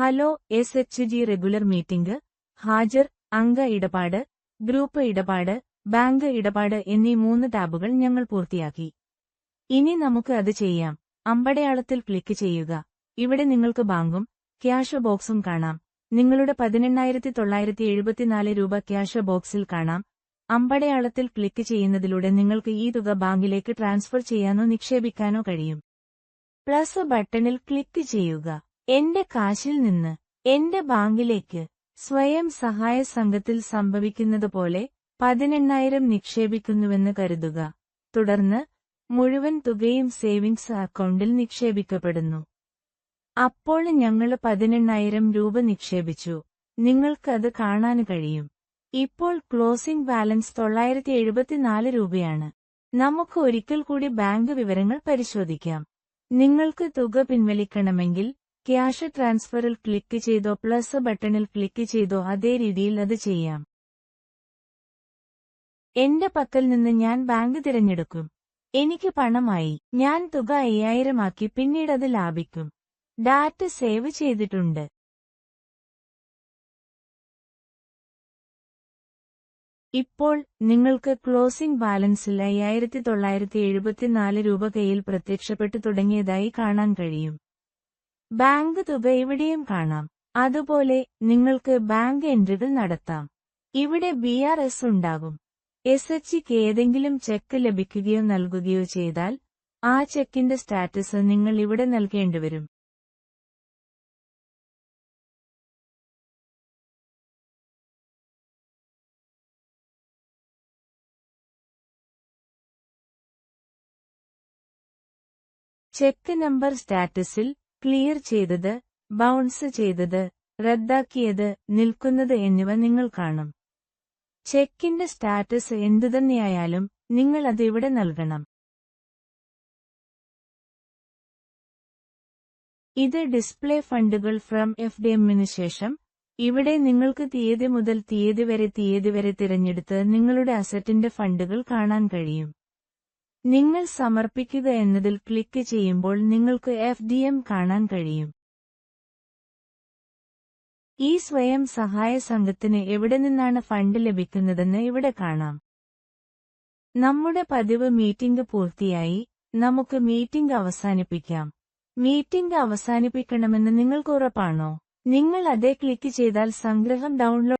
Hello S H G regular meeting ഹാജർ അംഗ ഇടപാട് ഗ്രൂപ്പ് ഇടപാട് ബാങ്ക് ഇടപാട് എന്നീ മൂന്ന് ടാബുകൾ ഞങ്ങൾ പൂർത്തിയാക്കി. ഇനി നമുക്ക് അത് ചെയ്യാം. അമ്പടയാളത്തിൽ ക്ലിക്ക് ചെയ്യുക. ഇവിടെ നിങ്ങൾക്ക് ബാങ്കും ക്യാഷ് ബോക്സും കാണാം. നിങ്ങളുടെ പതിനെണ്ണായിരത്തി തൊള്ളായിരത്തി എഴുപത്തിനാല് രൂപ ക്യാഷ് ബോക്സിൽ കാണാം. അമ്പടയാളത്തിൽ ക്ലിക്ക് ചെയ്യുന്നതിലൂടെ നിങ്ങൾക്ക് ഈ തുക ബാങ്കിലേക്ക് ട്രാൻസ്ഫർ ചെയ്യാനോ നിക്ഷേപിക്കാനോ കഴിയും. പ്ലസ് ബട്ടണിൽ ക്ലിക്ക് ചെയ്യുക. എന്റെ കാശിൽ നിന്ന് എന്റെ ബാങ്കിലേക്ക് സ്വയം സഹായ സംഘത്തിൽ സംഭവിക്കുന്നതുപോലെ പതിനെണ്ണായിരം നിക്ഷേപിക്കുന്നുവെന്ന് കരുതുക. തുടർന്ന് മുഴുവൻ തുകയും സേവിങ്സ് അക്കൗണ്ടിൽ നിക്ഷേപിക്കപ്പെടുന്നു. അപ്പോൾ ഞങ്ങൾ പതിനെണ്ണായിരം രൂപ നിക്ഷേപിച്ചു. നിങ്ങൾക്ക് അത് കാണാൻ കഴിയും. ഇപ്പോൾ ക്ലോസിംഗ് ബാലൻസ് തൊള്ളായിരത്തി എഴുപത്തിനാല് രൂപയാണ്. നമുക്ക് ഒരിക്കൽ കൂടി ബാങ്ക് വിവരങ്ങൾ പരിശോധിക്കാം. നിങ്ങൾക്ക് തുക പിൻവലിക്കണമെങ്കിൽ ക്യാഷ് ട്രാൻസ്ഫറിൽ ക്ലിക്ക് ചെയ്തോ പ്ലസ് ബട്ടണിൽ ക്ലിക്ക് ചെയ്തോ അതേ രീതിയിൽ അത് ചെയ്യാം. എന്റെ പക്കൽ നിന്ന് ഞാൻ ബാങ്ക് തിരഞ്ഞെടുക്കും. എനിക്ക് പണമായി. ഞാൻ തുക അയ്യായിരമാക്കി പിന്നീട് അത് ലാഭിക്കും. ഡാറ്റ സേവ് ചെയ്തിട്ടുണ്ട്. ഇപ്പോൾ നിങ്ങൾക്ക് ക്ലോസിംഗ് ബാലൻസിൽ അയ്യായിരത്തി തൊള്ളായിരത്തി എഴുപത്തിനാല് രൂപ കയ്യിൽ പ്രത്യക്ഷപ്പെട്ടു തുടങ്ങിയതായി കാണാൻ കഴിയും. ബാങ്ക് തുക ഇവിടെയും കാണാം. അതുപോലെ നിങ്ങൾക്ക് ബാങ്ക് എൻട്രികൾ നടത്താം. ഇവിടെ ബി ആർ എസ് ഉണ്ടാകും. എസ് എച്ചിക്ക് ഏതെങ്കിലും ചെക്ക് ലഭിക്കുകയോ നൽകുകയോ ചെയ്താൽ ആ ചെക്കിന്റെ സ്റ്റാറ്റസ് നിങ്ങൾ ഇവിടെ നൽകേണ്ടിവരും ചെക്ക് നമ്പർ സ്റ്റാറ്റസിൽ ക്ലിയർ ചെയ്തത് ബൗൺസ് ചെയ്തത് റദ്ദാക്കിയത് നിൽക്കുന്നത് എന്നിവ നിങ്ങൾ കാണും. ചെക്കിന്റെ സ്റ്റാറ്റസ് എന്തുതന്നെയായാലും നിങ്ങൾ അത് ഇവിടെ നൽകണം. ഇത് ഡിസ്പ്ലേ ഫണ്ടുകൾ ഫ്രം എഫ് ഡി എമ്മിന് ശേഷം ഇവിടെ നിങ്ങൾക്ക് തീയതി മുതൽ തീയതി വരെ തീയതി വരെ തിരഞ്ഞെടുത്ത് നിങ്ങളുടെ അസറ്റിന്റെ ഫണ്ടുകൾ കാണാൻ കഴിയും. നിങ്ങൾ സമർപ്പിക്കുക എന്നതിൽ ക്ലിക്ക് ചെയ്യുമ്പോൾ നിങ്ങൾക്ക് എഫ് ഡി എം കാണാൻ കഴിയും. ഈ സ്വയം സഹായ സംഘത്തിന് എവിടെ നിന്നാണ് ഫണ്ട് ലഭിക്കുന്നതെന്ന് ഇവിടെ കാണാം. നമ്മുടെ പതിവ് മീറ്റിംഗ് പൂർത്തിയായി. നമുക്ക് മീറ്റിംഗ് അവസാനിപ്പിക്കാം. മീറ്റിംഗ് അവസാനിപ്പിക്കണമെന്ന് നിങ്ങൾക്ക് ഉറപ്പാണോ? നിങ്ങൾ അതേ ക്ലിക്ക് ചെയ്താൽ സംഗ്രഹം ഡൗൺലോഡ്